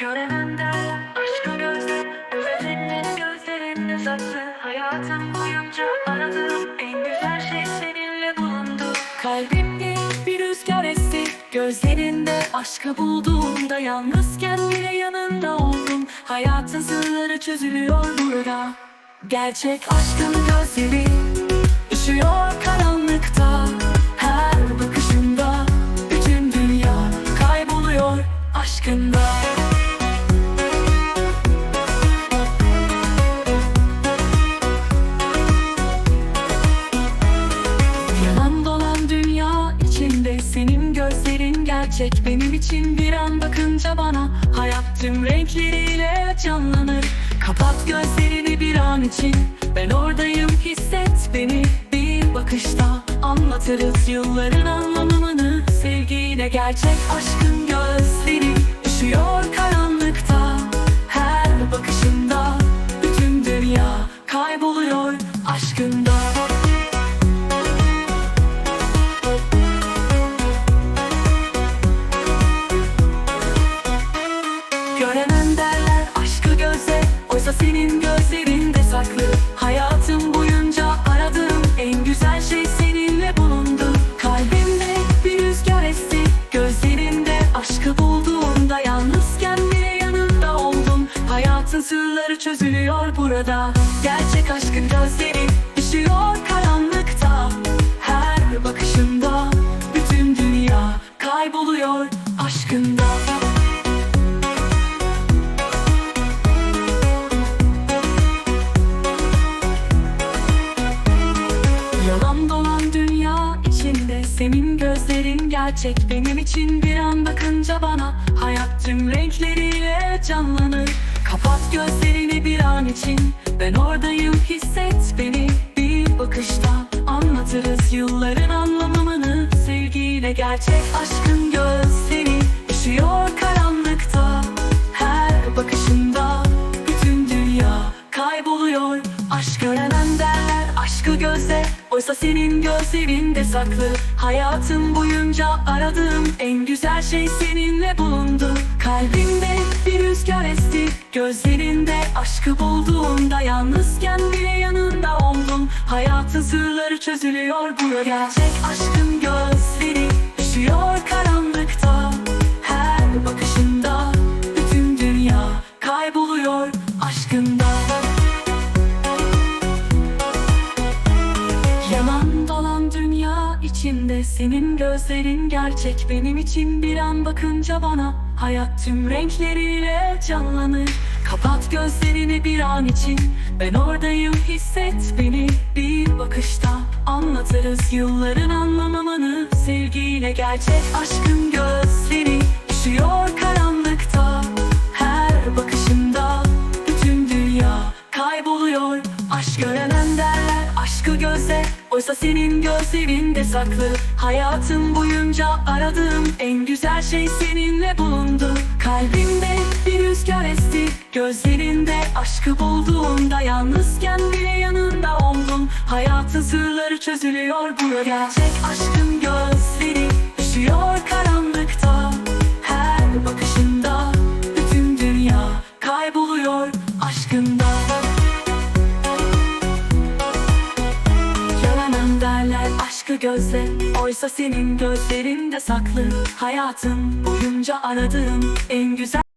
Göremem derler aşkı gözler Gözlerinin gözlerinde saklı boyunca aradığım En güzel şey seninle bulundu. Kalbimde bir rüzgar Gözlerinde aşkı bulduğumda Yalnızken bile yanında oldum. Hayatın sırları çözülüyor burada. Gerçek aşkın gözleri Üşüyor gerçek Benim için bir an bakınca bana. Hayat tüm renkleriyle canlanır. Kapat gözlerini bir an için. Ben oradayım hisset beni. Bir bakışta anlatırız Yılların anlamını. Sevgiyle gerçek aşkın gözleri. Üşüyor karanlıkta Göremem derler. Aşkı göze Oysa senin gözlerinde saklı. Hayatım boyunca aradığım En güzel şey seninle bulundu. Kalbimde bir rüzgar esti. Gözlerinde aşkı bulduğumda Yalnızken bile yanında oldum. Hayatın sırları çözülüyor burada. Gerçek aşkın gözleri gerçek Benim için bir an bakınca bana. Hayat tüm renkleriyle canlanır. Kapat gözlerini bir an için. Ben oradayım hisset beni. Bir bakışta anlatırız Yılların anlamını. Sevgiyle gerçek aşkın gözleri Üşüyor karanlıkta senin gözlerinde saklı. Hayatım boyunca aradığım En güzel şey seninle bulundu. Kalbimde bir rüzgar esti Gözlerinde aşkı bulduğumda Yalnızken bile yanında oldum. Hayatın sırları çözülüyor burada. Gerçek aşkın gözleri Üşüyor karanlıkta. Her bakışında içinde. Senin gözlerin gerçek. Benim için bir an bakınca bana. Hayat tüm renkleriyle canlanır. Kapat gözlerini bir an için. Ben oradayım hisset beni. Bir bakışta anlatırız Yılların anlamamını Sevgiyle gerçek aşkın gözleri. Üşüyor karanlıkta Oysa senin gözlerinde saklı. Hayatım boyunca aradığım En güzel şey seninle bulundu. Kalbimde bir rüzgar esti Gözlerinde aşkı bulduğumda Yalnızken bile yanında oldum. Hayatın sırları çözülüyor burada. Gerçek aşkın gözleri Üşüyor aşkı gözle Oysa senin gözlerinde saklı Hayatım. Boyunca aradığım en güzel